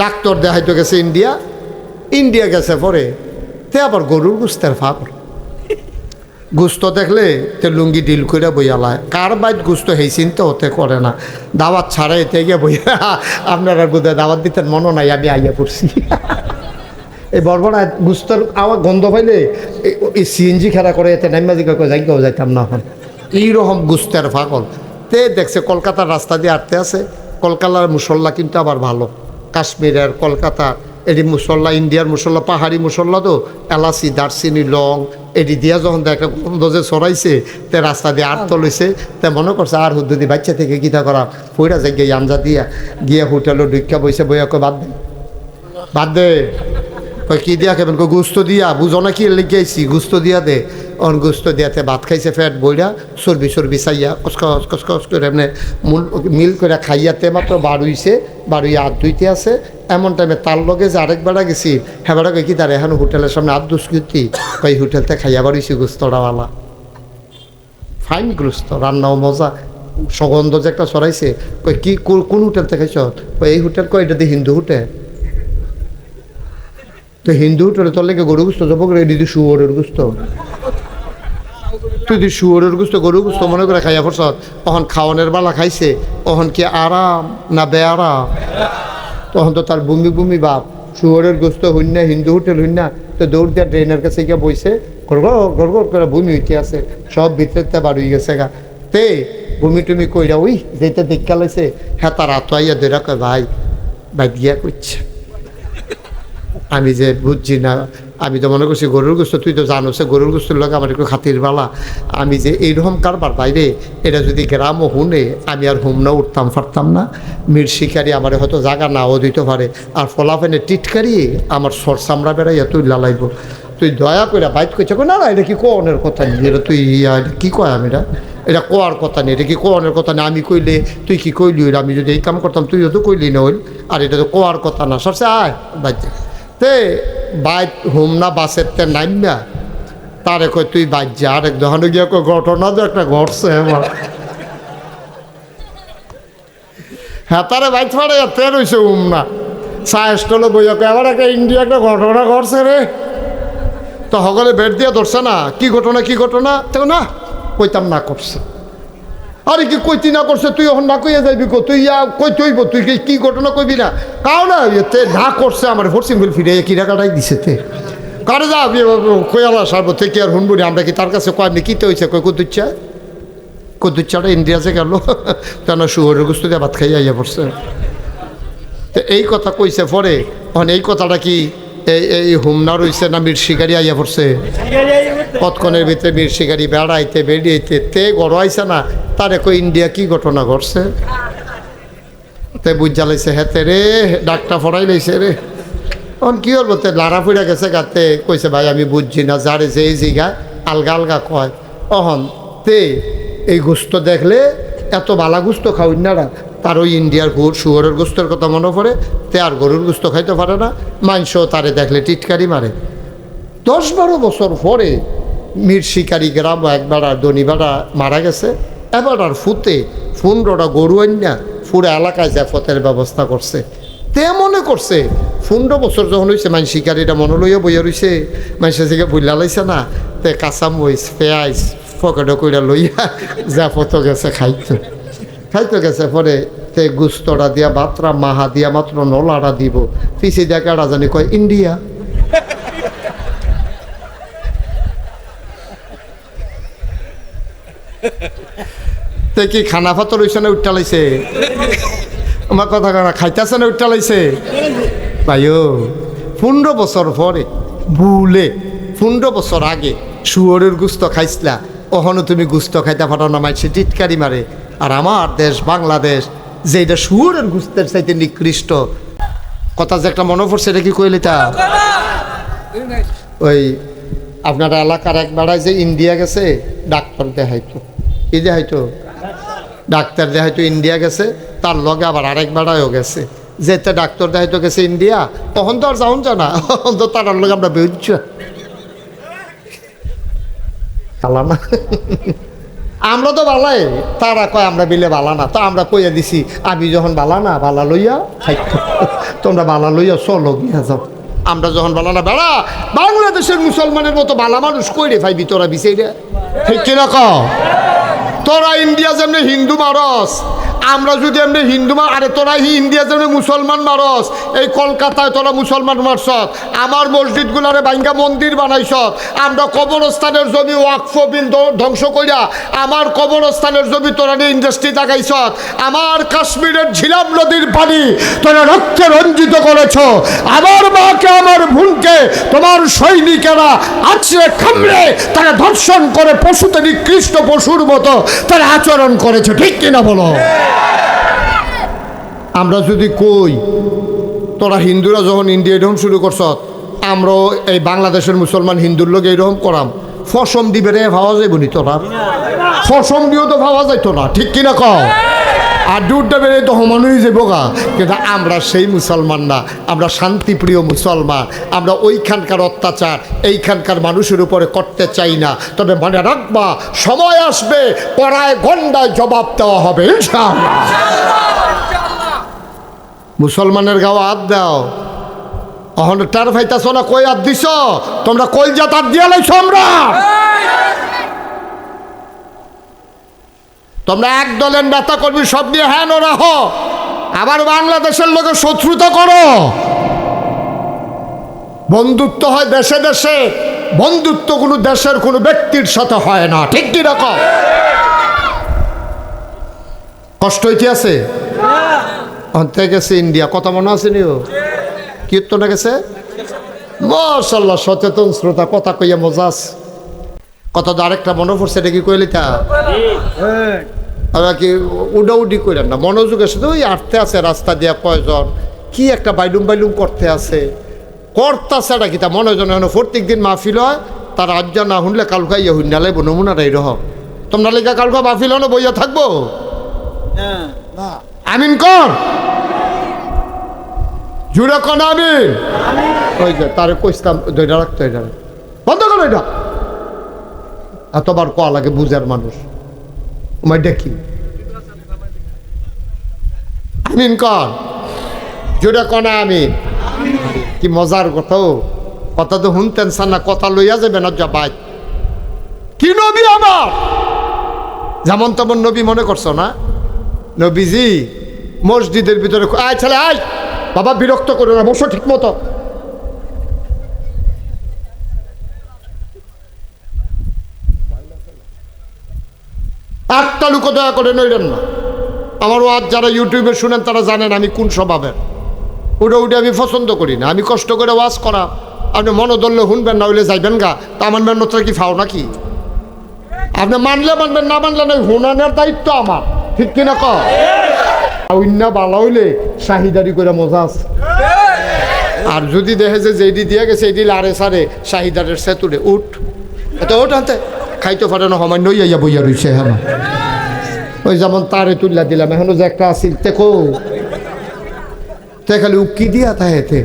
Doctor দেখাইতে গেছে India India গেছে পরে, তে আবার গরুর গুস্তের ফাঁক গুস্ত দেখলে তে লুঙ্গি ডিল করে বইয়ালায় কার বাইত গুস্ত হেই চিন্তা হতে করে না। দাওয়াত ছাড়া এতে গিয়ে বইয়া, আপনারা বোধহয় দাওয়াত দিতেন মনে নাই, আমি আইয়া পড়ছি। এই বরবরা গুস্তর আওয়াজ গন্ধ পাইলে এই- সিএনজি খেলা করে, এতে নাইমাজি কয় যাইকেও যাইতাম না এখন। এইরকম গুস্তের ফাগল। তে দেখছে কলকাতার রাস্তা দিয়ে আটতে আছে, কলকাতার মুসল্লা কিন্তু আবার ভালো। কাশ্মীরের কলকাতা এটি মুসল্লা ইন্ডিয়ার মুসল্লা পাহাড়ি মুসল্লা তো এলাচি দারচিনি লং এটি দিয়া যখন দেখে গন্ধ যে ছড়াইছে তে রাস্তা দিয়ে আট তলৈছে তে মনে করছে আর হুদ্দুদি বাচ্চা থেকে গীতা করা পইরা যাই গিয়ে আঞ্জা দিয়া গিয়ে হোটেলে ঢুকিয়া বইছে বইয়া কয় বাদ দে। বাদ দে। কয় কি দিয়া খাবেন? কই গুস্ত দিয়া। বুঝো না কি লিখে আইছি গুস্ত দিয়া দে। অন গুস্ত দিয়াতে ভাত খাইছে ফ্যাট বইরা, চর্বি চর্বি চাইয়া কসকস কসকস করে এমনি মূল মিল করে খাইয়াতে মাত্র বাড়ুইছে বাড়ুই হাত ধুইতে আছে। এমন টাইমে তার লগে যে আরেক বেড়া গেছি হ্যাঁ বেড়া কই কি তার এখন হোটেলের সামনে আট দুষ্কৃতি কই হোটেলতে খাইয়া বাড়ুইছি গুস্তটাওয়ালা ফাইন গুস্ত, রান্নাও মজা। সুগন্ধ যে একটা সরাইছে কই কি কোন- হোটেল থেকে কই এই হোটেল, কয়, এটা দিয়ে হিন্দু হোটেল। তো হিন্দু হোটেলে তোর লেগে গরু গুস্ত যাব করে দিদি শুয়োরের গুস্ত। তুই যদি শুয়োরের গুস্ত গরু গুস্ত মনে করে খাইয়া পড়ছ, তখন খাওয়ানোর বেলা খাইছে, তখন কি আরাম না বেআরাম তখন তো তার বুমি বুমি বাপ। শুয়োরের গোস্ত না, হিন্দু হোটেল না, তো দৌড় দিয়া ট্রেনের কাছে গিয়ে বইছে গড়গড় গড়গড় করে ভূমি হইতে আছে, সব ভিতরে বাড়ি গেছে গা। তে ভূমি টুমি কইরা ওই যেটা দেখা লাইছে হ্যাঁ তার আতো আইয়া ধরে কয়, ভাই ভাই দিয়া করছে। আমি যে বুঝছি না আমি তো মনে করছি গরুর গোস্ত তুই তো জানো সে গরুর গোস্তের লোক আমার একটু খাতির বালা। আমি যে এইরকম কারবার বাইরে এটা যদি গ্রামও হুনে আমি আর হুম না উঠতাম পারতাম না। মির শিকারি আমার হয়তো জায়গা নাও দিতে পারে। আর ফলাফেনে টিটকারি আমার সর চামড়া বেড়াইয়া তুই লালাইব। তুই দয়া করে বাইট করছে না না এটা কি কোনের কথা নেই এটা তুই ইয়া, কি কয় আমি এটা? এটা কোয়ার কথা নেই এটা কি কোয়ানের কথা নেই আমি কইলে তুই কি কইলি হইল আমি যদি এই কাম করতাম তুইও তো কইলি না হইল আর এটা তো কোয়ার কথা না। সরছে আয় বাইতে তে বাইক হুম না বাসের তে নাইমা তারে কই তুই বাইক যা। আরেক দোকানে গিয়ে কই ঘটনা তো একটা ঘটছে আমার। হ্যাঁ তারে বাইক ফাড়ে তে রইছে হুম না। সায়েস্টলে বইয়া কই আবার একটা ইন্ডিয়া একটা ঘটনা ঘটছে রে। তো সকলে বেড দিয়ে ধরছে না। কি ঘটনা কি ঘটনা? তো না, কইতাম না করছে। আরে কি কইতি না করছে? তুই এখন না কইয়া যাইবি কো? তুই ইয়া কই তুইব তুই কি- কি ঘটনা কইবি না? কাও না এতে না করছে আমার ফোর্সিং বিল ফিরে কি টাকাটাই দিছে তে। কারে যা কয়ালা সারব? থেকে আর হুনবু না, আমরা কি তার কাছে কয় কিতে হয়েছে কই কুতুচ্ছা কুতুচ্ছাটা ইন্ডিয়াতে গেল কেন শুয়োরের গুস্ত দিয়ে ভাত খাইয়া ইয়া পড়ছে? তো এই কথা কইছে পরে। এখন এই কথাটা কি এই এই হুমনা রইছে না, মির শিকারি আইয়া পড়ছে। কতক্ষণের ভিতরে বীর শিকারি বেড়াইতে বেরিয়েতে তে গড় আইছে না, তার কই ইন্ডিয়া কি ঘটনা ঘটছে? তে বুঝ জ্বালাইছে হেতে রে, ডাকটা ফড়াই লাইছে রে। অন কি হল বলতে লাড়া ফুড়া গেছে গাতে কইছে, ভাই, আমি বুঝছি না, যারে যে এই জিগা আলগা আলগা কয়। অহন তে, এই গোস্ত দেখলে, এত বালা গোস্ত খাওয়াই না তার ওই ইন্ডিয়ার গুড় শুয়ারের গোস্তের কথা মনে পড়ে, তে আর গরুর গোস্ত খাইতে পারে না মাংস তারে দেখলে টিটকারি মারে। দশ বারো বছর পরে মীর শিকারি গ্রাম একবার আর দনিবাড়া মারা গেছে। এবার আর ফুতে ফুন্ডটা গরু আন্যা পুরো এলাকায় জাফতের ব্যবস্থা করছে। তে মনে করছে, পনেরো বছর যখন হয়েছে মানুষ শিকারিটা মনে লইয়া বইয়া রইছে মানুষের থেকে বুঝলা লাইছে না, তে কাঁচামরিচ পেঁয়াজ, পকেটে কইরা লইয়া জাফত গেছে খাইতো। খাইতে গেছে, পরে তে গুস্তটা দিয়া, বাতরা মাহা দিয়া, মাত্র নলাটা দিব। পিছিয়ে দিয়া কেডা জানি কয়, ইন্ডিয়া। তে কি খানা ফাতর হইছে না উঠটা লাইছে আমার কথা কানা খাইতেছে না উঠটা লাইছে ভাইও পনেরো বছর পরে ভুলে পনেরো বছর আগে শুয়োরের গুস্ত খাইছিলা। ওখানে তুমি গুস্ত খাইতে পারো না, মাইছে টিটকারি মারে আর আমার দেশ, বাংলাদেশ যে এটা শুয়োরের গুস্তের চাইতে নিকৃষ্ট, কথা যে একটা মনে পড়ছে, এটা কি কইলে তা? ওই আপনার এলাকার এক বেড়ায় যে ইন্ডিয়া গেছে, ডাক্তার দেখাইতো। কি দেখাইতো? ডাক্তার দেখাইতো ইন্ডিয়া গেছে, তার লগে আবার আরেক বেড়ায়ও গেছে। যে যেতে ডাক্তার দেখাইতো গেছে ইন্ডিয়া, তখন তো আর যাওন জানা তখন তো তার লগে আমরা বেরোচ্ছ আমরা তো বালাই। তারা কয়, আমরা বিলে বালা না। তো আমরা কইয়া দিছি আমি যখন বালা না, বালা লইয়া। তোমরা বালা লইয়া চলো, গিয়া যাও। আমরা যখন বালা না বেড়া বাংলাদেশের মুসলমানের মতো বালা মানুষ কই রে ভাই তোরা বিচাইরে ঠিক কিনা ক তোরা ইন্ডিয়া যেমনি হিন্দু মারস আমরা যদি এমনি হিন্দু মার আরে তোরা ইন্ডিয়া যেমনি মুসলমান মারস, এই কলকাতায় তোরা মুসলমান মারস আমার মসজিদগুলারে বাইঙ্গা মন্দির বানাইছ আমরা কবরস্থানের জমি ওয়াকফ বিল ধ্বংস করিয়া আমার কবরস্থানের জমি তোরা নিয়ে ইন্ডাস্ট্রি দেখাইছ আমার কাশ্মীরের ঝিলাম নদীর পানি তোরা রক্তে রঞ্জিত করেছ, আমার মাকে, আমার বোনকে, তোমার সৈনিকেরা আছড়ে খামড়ে তারা ধর্ষণ করে পশুতে নিকৃষ্ট পশুর মতো তারা আচরণ করেছে, ঠিক কিনা বলো? আমরা যদি কই, তোরা হিন্দুরা যখন ইন্ডিয়া এরকম শুরু করছ আমরাও এই বাংলাদেশের মুসলমান হিন্দুর লোক এইরকম করাম। ফসম দিবে রে, ভাবা যাইব তোরা? ফসম দিয়েও তো ভাবা যাইতো না, ঠিক কিনা ক আর দূরটা বেড়ে তো সমানই যাব গা কিন্তু আমরা সেই মুসলমান না। আমরা শান্তিপ্রিয় মুসলমান। আমরা ওইখানকার অত্যাচার, এইখানকার মানুষের উপরে করতে চাই না। তবে মনে রাখবা, সময় আসবে, পড়ায় গন্ডায় জবাব দেওয়া হবে মুসলমানের গাও হাত দাও। অহন টার ভাইতাছ না, কই হাত দিছ? তোমরা কই যা তার দিয়া লাইছ আমরা? তোমরা এক দলের নেতা কর্মী সব নিয়ে হ্যাঁ রাহ আবার বাংলাদেশের লোকের শত্রুতা করো। বন্ধুত্ব হয় দেশে দেশে। বন্ধুত্ব কোনো দেশের কোনো ব্যক্তির সাথে হয় না। ঠিক কি রকম কষ্ট হইতে আছে? অন্তে গেছে ইন্ডিয়া। কত মনে আছে নিও কীর্তনে গেছে? মশাল্লাহ, সচেতন শ্রোতা, কথা কইয়া মজা আছে। কত আরেকটা মনে পড়ছে, এটা কি কইলি তা? আমরা কি উডাউডি কইলেন না। মনোযোগ এসে তো ওই আটতে আছে রাস্তা দিয়া কয়জন কি একটা বাইলুম বাইলুম করতে আছে। করতাছে এটা কি তা মনে জন প্রত্যেক দিন মাহফিল হয় তার আজ্ঞা না শুনলে কালকা ইয়ে হুন্ডালে নমুনাটা এইরকম তোমরা লেখা কালকা মাহফিল হলে বইয়া থাকব? আমিন কর। জুড়ে কন আমিন। ওই যে তারে কইতাম দইটা রাখতো এটা বন্ধ করো এটা। এতবার কয়া লাগে বুঝার মানুষ। তোমায় দেখি আমিন কর জুড়ে কনা আমিন। কি মজার কথা। কথা তো শুনতেন না, কথা লইয়া যাবে না যাবাই কি নবী আমার? যেমন তেমন নবী মনে করছ না? নবীজি মসজিদের ভিতরে আয় ছেলে, আয়। বাবা বিরক্ত করো না, বসো ঠিক মতো একটা লুকো দয়া করে নইলেন না। আমার ওয়াজ যারা ইউটিউবে শুনেন, তারা জানেন আমি কোন স্বভাবের। ওটা ওটা আমি পছন্দ করি না। আমি কষ্ট করে ওয়াজ করা। আপনি মনোদল্য শুনবেন না, হইলে যাইবেন গা। তা আমার মেহনতটা কি ফাও নাকি? আপনি মানলে মানবেন, না মানলে না হুনানের দায়িত্ব আমার। ঠিক কিনা ক অন্য বালা হইলে শাহিদারি করে মজা আছে। আর যদি দেখে যে যেটি দিয়ে গেছে এটি লারে সারে শাহিদারের সেতুরে, উঠ। এত ওঠ আনতে। খাইতে পারে না সময় নই আইয়া বইয়া রইছে হ্যাঁ ওই যেমন তারে তুললা দিলাম, এখনও যে একটা আসিল দেখো তে খালি উকি দিয়া তাহেতে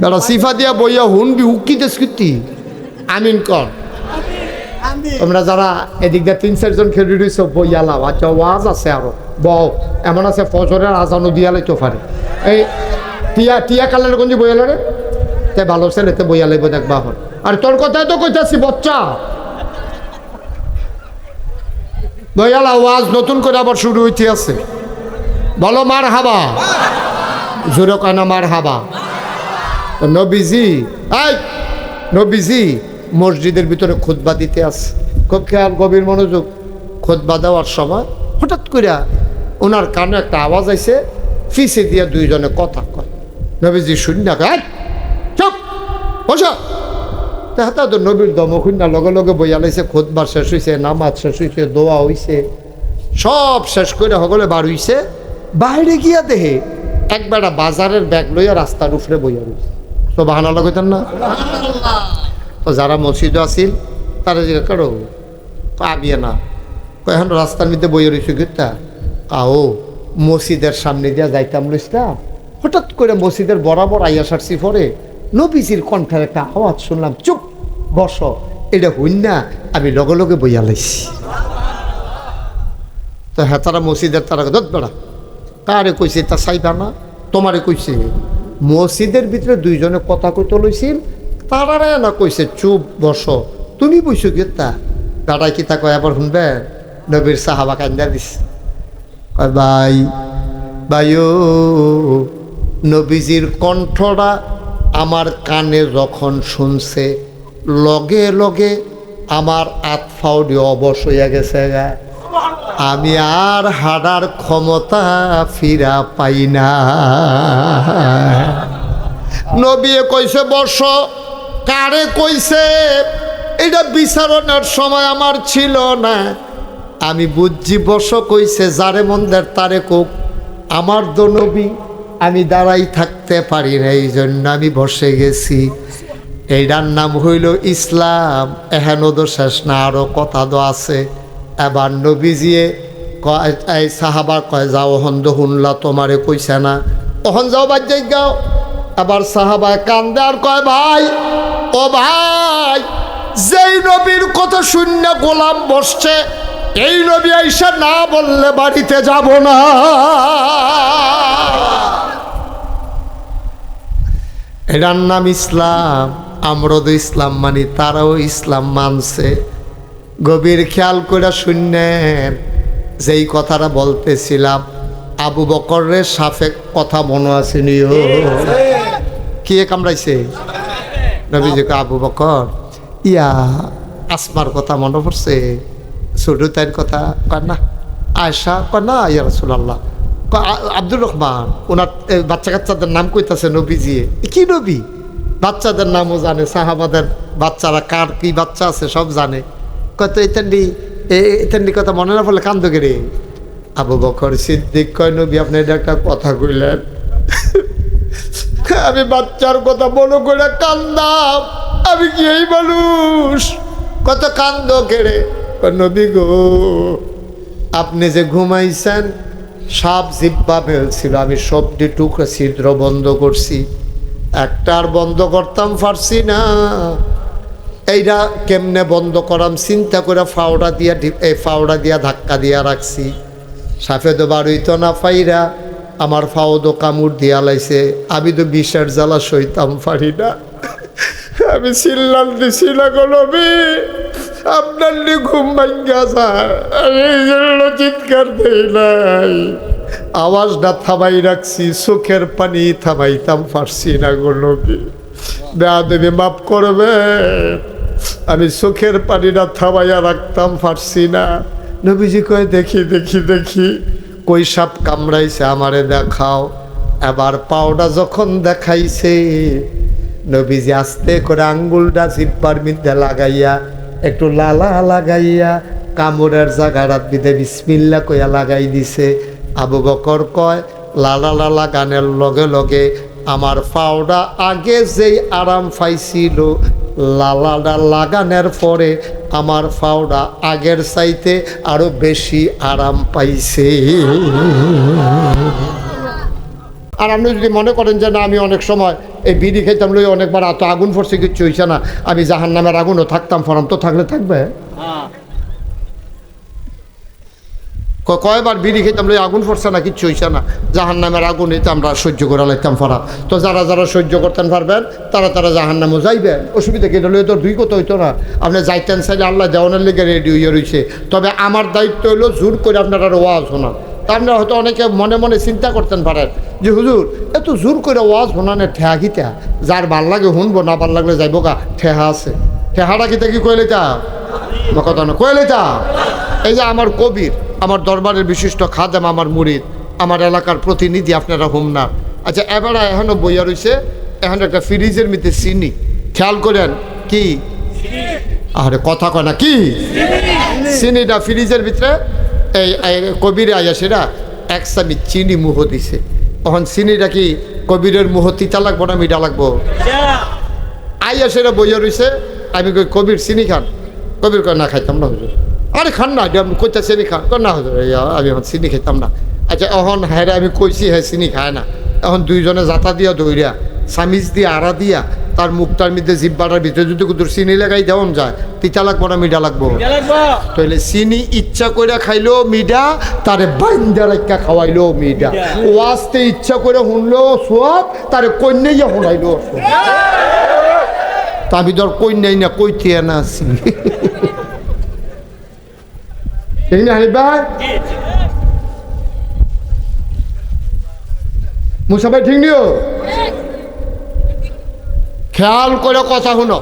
বেড়া সিফা দিয়া বইয়া হুনবি উকি দেশ কীর্তি আমিন কর। তোমরা যারা এদিক দিয়ে তিন চারজন খেলি রয়েছ বইয়া লাও। আচ্ছা ওয়াজ আছে আরও। বউ এমন আছে ফজরের আজানো দিয়া লাইতে পারে এই টিয়া টিয়া কালের গঞ্জি বইয়া রে তে ভালো ছেলে, তে বইয়া লাইব, দেখবা হন। আর তোর কথাই তো কইতাছি, বাচ্চা। বইয়ালা আওয়াজ নতুন করে আবার শুরু হইতে আছে। বলো মার হাবা জোরে কানা মার হাবা নবীজি, এই, নবীজি, মসজিদের ভিতরে খুতবা দিতে আছে খুব খেয়াল, গভীর মনোযোগ। খুতবা দেওয়ার সময় হঠাৎ করে ওনার কানে একটা আওয়াজ আইছে, ফিসে দিয়ে দুইজনে কথা কয়। নবীজি শূন্য কয় চুপ, বসো। দেখা তো নবীর দমকুন্যা লগে লগে বইয়া লাইছে খোদবার শেষ হইছে, নামাজ শেষ হইছে, দোয়া হইছে, সব শেষ করে সকলে বার হইছে। বাইরে গিয়া দেহে একবেলা বাজারের ব্যাগ লইয়া রাস্তার উপরে বইয়া রইছে। তো বাহানা লাগাইতেন না? তো যারা মসজিদ আছিল, তারা জিজ্ঞাসা করো আবিয়ে না? এখন রাস্তার মধ্যে বইয়া রইছে গিতা কাও মসজিদের সামনে দিয়া যাইতাম লইসটা হঠাৎ করে মসজিদের বরাবর আইয়া সারছি পরে নবীজির কণ্ঠের একটা আওয়াজ শুনলাম, চুপ বস, এটা হইন না, আমি লগে লগে বইয়া লাইছি। তো হ্যাঁ তারা মসজিদের তারা দত বেড়া, কারে কইছে তা চাইবা না? তোমারে কইছে। মসজিদের ভিতরে দুইজনে কথা কইতে লইছিল তারারে না কইছে, চুপ বসো, তুমি বইছো কি তা? দাদাই কি তা কয় শুনবেন নবীর সাহাবা কান্দা দিস কয়, ভাই ভাইও নবীজির কণ্ঠটা আমার কানে যখন শুনছে লগে লগে আমার আতফাউডি অবশ হইয়া গেছে গা। আমি আর হাডার ক্ষমতা ফিরা পাই না। নবিয়ে কইছে বর্ষ কারে কইছে? এটা বিচারণের সময় আমার ছিল না। আমি বুঝছি বর্ষ কইছে, যারে মন্দের তারে কোক। আমার তো নবী, আমি দাঁড়াই থাকতে পারি না এই জন্য আমি বসে গেছি। এইটার নাম হইল ইসলাম। এহেন তো শেষ না আরও কথা তো আছে। এবার নবীজিয়ে এই সাহাবা কয়, যাও, অহন তো শুনলা তোমারে কইছে না। অহন যাও, বাদ যাই গাও আবার সাহাবায় কান্দে আর কয়, ভাই, ও ভাই, যেই নবীর কথা শূন্য গোলাম বসছে, এই নবী আইসা না বললে বাড়িতে যাব না। এটার নাম ইসলাম। আমরা তো ইসলাম মানি, তারাও ইসলাম মানছে। গভীর খেয়াল করে শুনলেন যেই কথাটা বলতেছিলাম, আবু বকরের সাফে কথা মনে আছে নিও। কে কামড়াইছে? নবীজিকে আবু বকর, ইয়া আসমার কথা মনে পড়ছে? ছোট তাইর কথা কয় না আয়সা কয় না, ইয়া রসুল্লাহ আব্দুর রহমান ওনার বাচ্চা কাচ্চাদের নাম কইতাছে নবীজি। এ কি নবী? বাচ্চাদের নামও জানে, সাহাবাদের বাচ্চারা কার কি বাচ্চা আছে সব জানে। কত ইতান্ডি ইতান্ডি কথা মনে না পড়লে কান্দ রে আবু বকর সিদ্দিক কয়, নবী, আপনি এটা একটা কথা কইলেন। আমি বাচ্চার কথা মনে করে কান্দাম, আমি কি এই মানুষ? কত কান্দ কেড়ে নবী গো, আপনি যে ঘুমাইছেন সাপ জিব্বা ফেলছিল, আমি সবটি টুকরা ছিদ্র বন্ধ করছি। একটা আর বন্ধ করতাম পারছি না। এইটা কেমনে বন্ধ করাম? চিন্তা করে ফাওড়া দিয়া এই ফাওড়া দিয়া ধাক্কা দিয়া রাখছি। সাফে তো বাড়িত না পাইরা আমার ফাওদো কামড় দিয়া লাইছে। আমি তো বিষের জ্বালা সইতাম পারি না। আমি চিল্লাল দিছি না গো নবী। আপনার ঘুম ভাঙ্গা স্যার আমি চিৎকার দেই নাই। আওয়াজটা থামাই রাখছি, চোখের পানি থামাইতাম, পারছি না গো নবী। বেয়াদেবী মাফ করবে। আমি চোখের পানিটা থামাইয়া রাখতাম, পারছি না। নবীজি কয়, দেখি দেখি দেখি, কই সাপ কামড়াইছে, আমারে দেখাও। এবার পাওটা যখন দেখাইছে, নবীজি আস্তে করে আঙ্গুলটা জিব্বার মধ্যে লাগাইয়া, একটু লালা লাগাইয়া, কামড়ের জায়গাটা বিদে বিসমিল্লা কইয়া লাগাই দিছে। আবু বকর কয়, লালা লালা গানের লগে লগে আমার পাওটা আগে যেই আরাম পাইছিল লালাটা লাগানোর পরে আমার পাওটা আগের চাইতে আরও বেশি আরাম পাইছে। আর আপনি যদি মনে করেন যে না, আমি অনেক সময় এই বিড়ি খেতাম লই অনেকবার এত আগুন পড়ছে কিচ্ছু হইছে না, আমি জাহান নামের আগুনও থাকতাম, ফরম তো থাকলে থাকবে। কয়বার বিড়ি খেতাম লই আগুন পড়ছে না, কিচ্ছু হইছে না। জাহান নামের আগুন এতে আমরা সহ্য করে লাইতাম ফরা তো যারা যারা সহ্য করতেন পারবেন, তারা তারা জাহান নামও যাইবেন অসুবিধা কি? লইলে তো দুই কথা হইতো না। আপনি যাইতেন সাইডে আল্লাহ দেওয়ানের লেগে রেডি হইয়া রয়েছে তবে আমার দায়িত্ব হলো জোর করে আপনারা ওয়াজ শোনা। তা আপনারা হয়তো অনেকে মনে মনে চিন্তা করতেন পারেন যে, হুজুর, এত জোর করে ওয়াজ শোনানে ঠেহা কিতা যার ভালো লাগে শুনব, না ভালো লাগলে যাইব গা। ঠেহা আছে। ঠেহাটা কিতা কি কইলে তা? কথা না, কইলে তা? এই যে আমার কবির, আমার দরবারের বিশিষ্ট খাদেম, আমার মুরিদ, আমার এলাকার প্রতিনিধি, আপনারা হোমনা আচ্ছা এবারে এখনও বইয়া রয়েছে এখন একটা ফ্রিজের মধ্যে চিনি। খেয়াল করেন, কি? আরে, কথা কয় না, কি? চিনিটা ফ্রিজের ভিতরে, এই কবিরে আয়া সেটা এক সামি চিনি মুহ দিছে। তখন চিনিটা কি কবিরের মুহ তিতা লাগবো না মিঠা লাগবো? আইয়া সেটা বইয়া রইছে, আমি কবির চিনি খান? কবির কয়, না, খাইতাম না হুজুর। আরে খান না কইতা চিনি খান না আমি এখন চিনি খাইতাম না আচ্ছা এখন হ্যাঁ আমি কইছি হ্যাঁ চিনি খায় না এখন দুইজনে জাতা দিয়া দৌড়িয়া সামিজ দিয়ে আড়া দিয়া তার মুখটার মধ্যে জিব্বাটার ভিতরে যদি কুতুর চিনি লাগাই দেওয়ান যায় তিতা লাগবো না মিঠা লাগবো তাহলে চিনি ইচ্ছা করে খাইলো মিডা তারে বাইন্দা রাখা খাওয়াইলো মিডা ও আসতে ইচ্ছা করে শুনলো সোয়াব তারে কন্যাইয়া শুনাইলো তাবি ধর কন্যাই না কই থিয়া না আছি এই না হানিফ ভাই মুসাফাই ঠিক নিও খেয়াল করে কথা শুনো